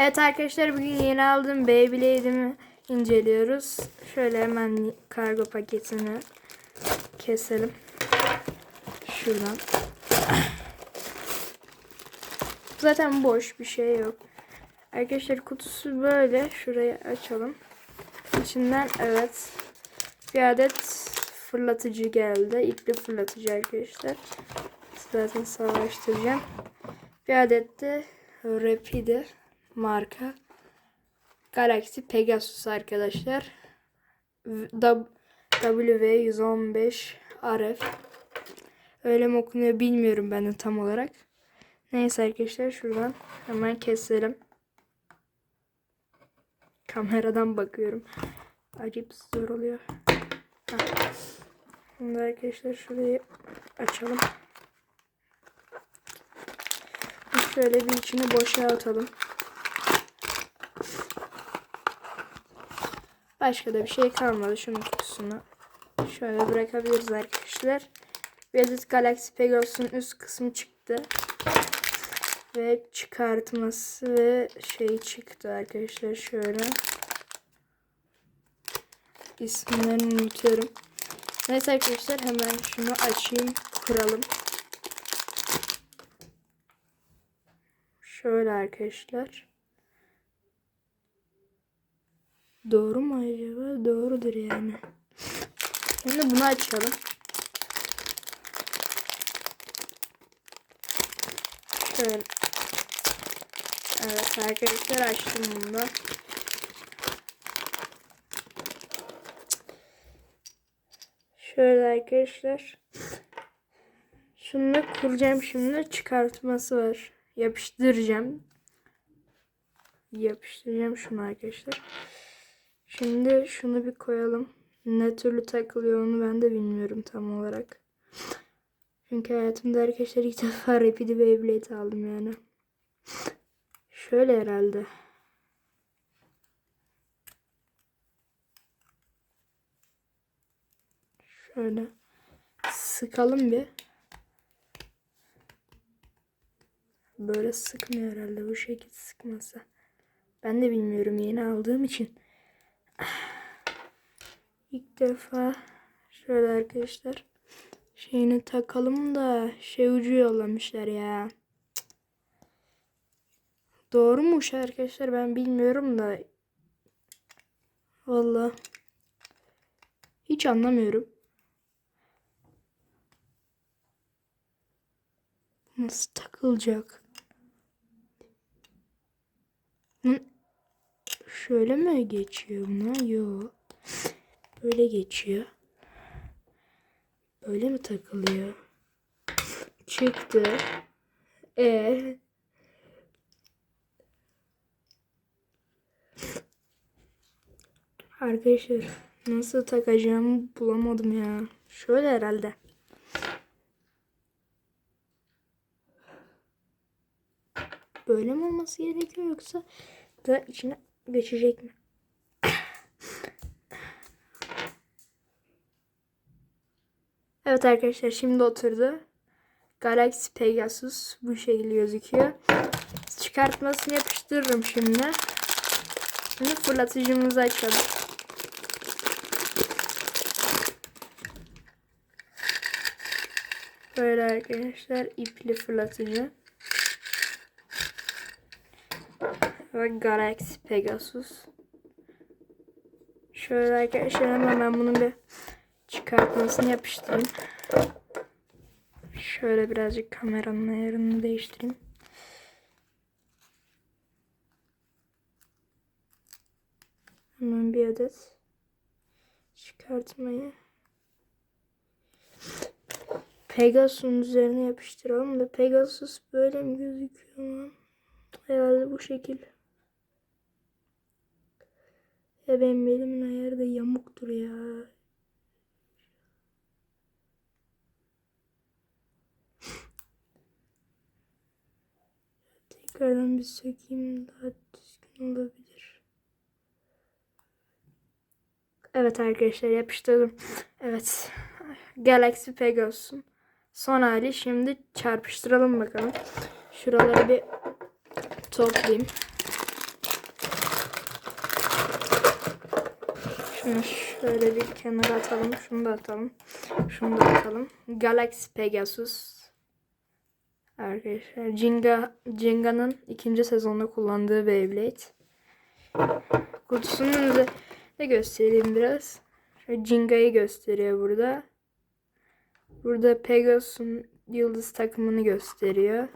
Evet arkadaşlar bugün yeni aldığım Beyblade'imi inceliyoruz. Şöyle hemen kargo paketini keselim. Şuradan. Zaten boş bir şey yok. Arkadaşlar kutusu böyle. Şurayı açalım. İçinden evet bir adet fırlatıcı geldi. İpli fırlatıcı arkadaşlar. Zaten savaştıracağım. Bir adet de Rapide marka Galaxy Pegasus arkadaşlar. W- W115 RF. Öyle mi okunuyor bilmiyorum ben de tam olarak. Neyse arkadaşlar şuradan hemen keselim. Kameradan bakıyorum. Acayip zor oluyor. Şimdi arkadaşlar şurayı açalım. Şöyle bir içini boşaltalım. Başka da bir şey kalmadı. Şunun kutusunu şöyle bırakabiliriz arkadaşlar. Bir Galaxy Pegasus'un üst kısmı çıktı. Ve çıkartması ve şey çıktı arkadaşlar şöyle. İsimlerini unutuyorum. Neyse arkadaşlar hemen şunu açayım kuralım. Şöyle arkadaşlar. Doğru mu acaba? Doğrudur yani. Şimdi bunu açalım. Şöyle. Evet arkadaşlar açtım bunu da. Şöyle arkadaşlar. Şunu kuracağım şimdi. Çıkartması var. Yapıştıracağım. Yapıştıracağım şunu arkadaşlar. Şimdi şunu bir koyalım. Ne türlü takılıyor onu ben de bilmiyorum tam olarak. Çünkü hayatımda arkadaşlar ilk defa Rapid Beyblade aldım yani. Şöyle herhalde. Şöyle sıkalım bir. Böyle sıkmıyor herhalde bu şekilde sıkmasa. Ben de bilmiyorum yeni aldığım için. İlk defa şöyle arkadaşlar şeyini takalım da şey ucu yollamışlar ya. Doğru mu arkadaşlar ben bilmiyorum da. Valla. Hiç anlamıyorum. Nasıl takılacak? Şöyle mi geçiyor buna? Yok. Böyle geçiyor. Böyle mi takılıyor? Çıktı. E Arkadaşlar nasıl takacağımı bulamadım ya. Şöyle herhalde. Böyle mi olması gerekiyor yoksa da içine geçecek mi? Evet arkadaşlar şimdi oturdu. Galaxy Pegasus bu şekilde gözüküyor. Çıkartmasını yapıştırırım şimdi. Şimdi fırlatıcımızı açalım. Böyle arkadaşlar ipli fırlatıcı. Ve Galaxy Pegasus. Şöyle arkadaşlar hemen ben bunun bir çıkartmasını yapıştırayım. Şöyle birazcık kameranın ayarını değiştireyim. Hemen bir adet çıkartmayı Pegasus'un üzerine yapıştıralım da Pegasus böyle mi gözüküyor? Herhalde bu şekil. Ya benim elimin ayarı da yamuktur ya. Tekrardan bir sökeyim daha düzgün olabilir. Evet arkadaşlar yapıştırdım. Evet. Galaxy Pegasus'un son hali. Şimdi çarpıştıralım bakalım. Şuraları bir toplayayım. Şöyle bir kenara atalım. Şunu da atalım. Şunu da atalım. Galaxy Pegasus. Arkadaşlar Jenga, Jenga'nın ikinci sezonda kullandığı Beyblade. Kutusunun da de göstereyim biraz. Şöyle Jinga'yı gösteriyor burada. Burada Pegasus'un yıldız takımını gösteriyor.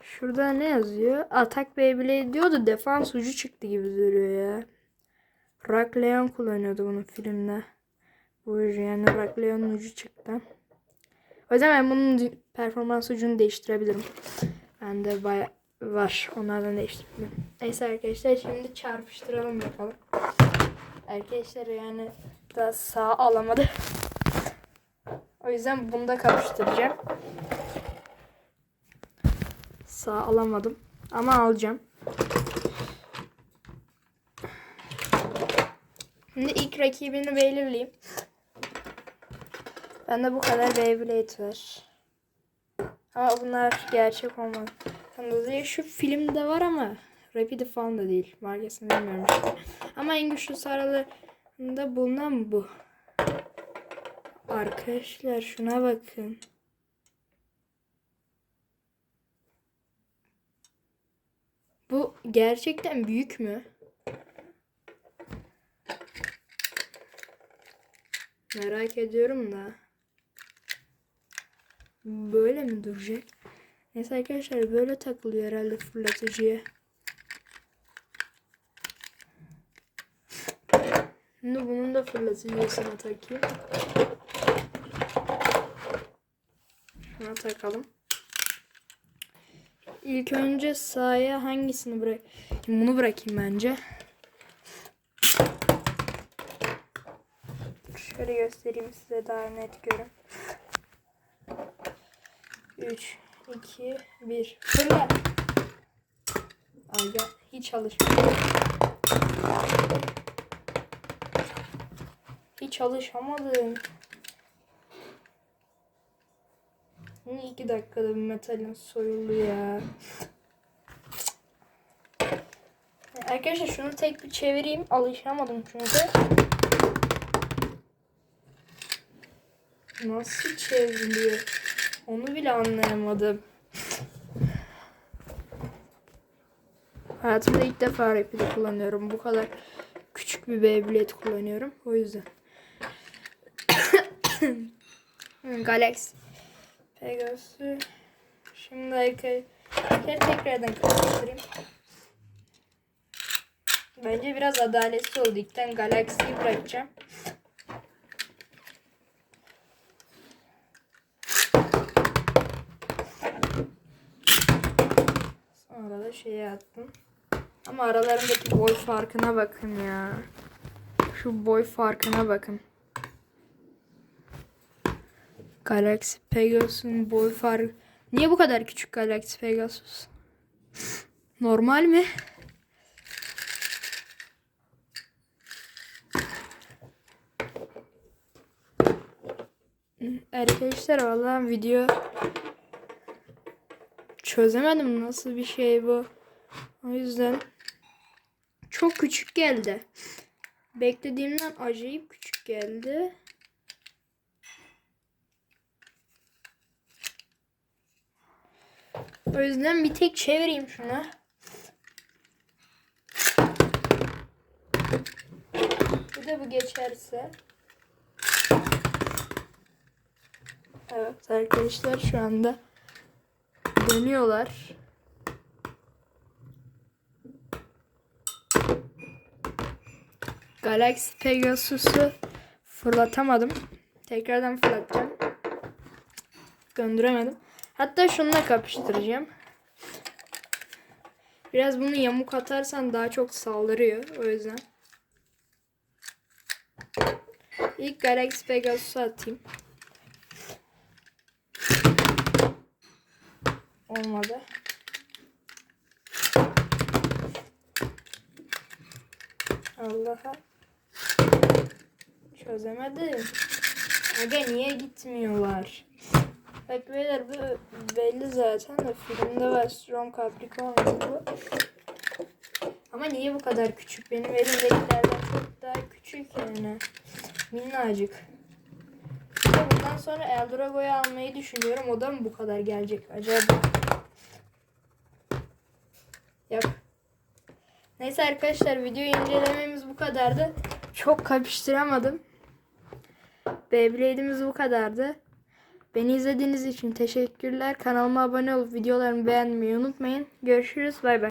Şurada ne yazıyor? Atak Beyblade diyor da defans ucu çıktı gibi duruyor ya. Rock Leon kullanıyordu bunu filmde. Bu yani Rock Leon'un ucu çıktı. O yüzden ben bunun performans ucunu değiştirebilirim. Bende baya var. Onlardan değiştirebilirim. Neyse arkadaşlar şimdi çarpıştıralım bakalım. Arkadaşlar yani daha sağ alamadı. O yüzden bunu da kapıştıracağım. Sağ alamadım. Ama alacağım. Şimdi rakibini belirleyeyim. Bende bu kadar Beyblade var. Ama bunlar gerçek olmaz. Dolayı şu filmde var ama Rapid falan da değil. Markasını bilmiyorum işte. Ama en güçlü aralarında bulunan bu. Arkadaşlar şuna bakın. Bu gerçekten büyük mü? Merak ediyorum da. Böyle mi duracak? Neyse arkadaşlar böyle takılıyor herhalde fırlatıcıya. Şimdi bunun da fırlatıcısına takayım. Şuna takalım. İlk önce sahaya hangisini bırak? Bunu bırakayım bence. Şöyle göstereyim size daha net görün. 3, 2, 1. Fırla. Aga hiç alışmadım. Hiç alışamadım. Yine iki dakikada bir metalin soyuldu ya. Arkadaşlar şunu tek bir çevireyim. Alışamadım çünkü. Nasıl çevriliyor? Onu bile anlayamadım. Hayatımda ilk defa Rapid'i kullanıyorum. Bu kadar küçük bir Beyblade kullanıyorum. O yüzden. Galaxy. Pegasus. Şimdi arkadaşlar tekrardan karıştırayım. Bence biraz adaletsiz oldu. İlkten Galaxy'yi bırakacağım. Sonra da şeye attım. Ama aralarındaki boy farkına bakın ya. Şu boy farkına bakın. Galaxy Pegasus'un boy farkı. Niye bu kadar küçük Galaxy Pegasus? Normal mi? Arkadaşlar vallahi video çözemedim nasıl bir şey bu. O yüzden çok küçük geldi. Beklediğimden acayip küçük geldi. O yüzden bir tek çevireyim şunu. Bir de bu geçerse. Evet arkadaşlar şu anda dönüyorlar. Galaxy Pegasus'u fırlatamadım. Tekrardan fırlatacağım. Döndüremedim. Hatta şununla kapıştıracağım. Biraz bunu yamuk atarsan daha çok saldırıyor. O yüzden. İlk Galaxy Pegasus'u atayım. Olmadı. Allah'a. Çözemedim. Aga niye gitmiyorlar? Bak beyler bu belli zaten de filmde var Strong Capricorn bu. Ama niye bu kadar küçük? Benim elimdekilerden çok daha küçük yani. Minnacık. Bundan sonra Eldrago'yu almayı düşünüyorum. O da mı bu kadar gelecek acaba? Yok. Neyse arkadaşlar video incelememiz bu kadardı. Çok kapıştıramadım. Beyblade'imiz bu kadardı. Beni izlediğiniz için teşekkürler. Kanalıma abone olup videolarımı beğenmeyi unutmayın. Görüşürüz. Bay bay.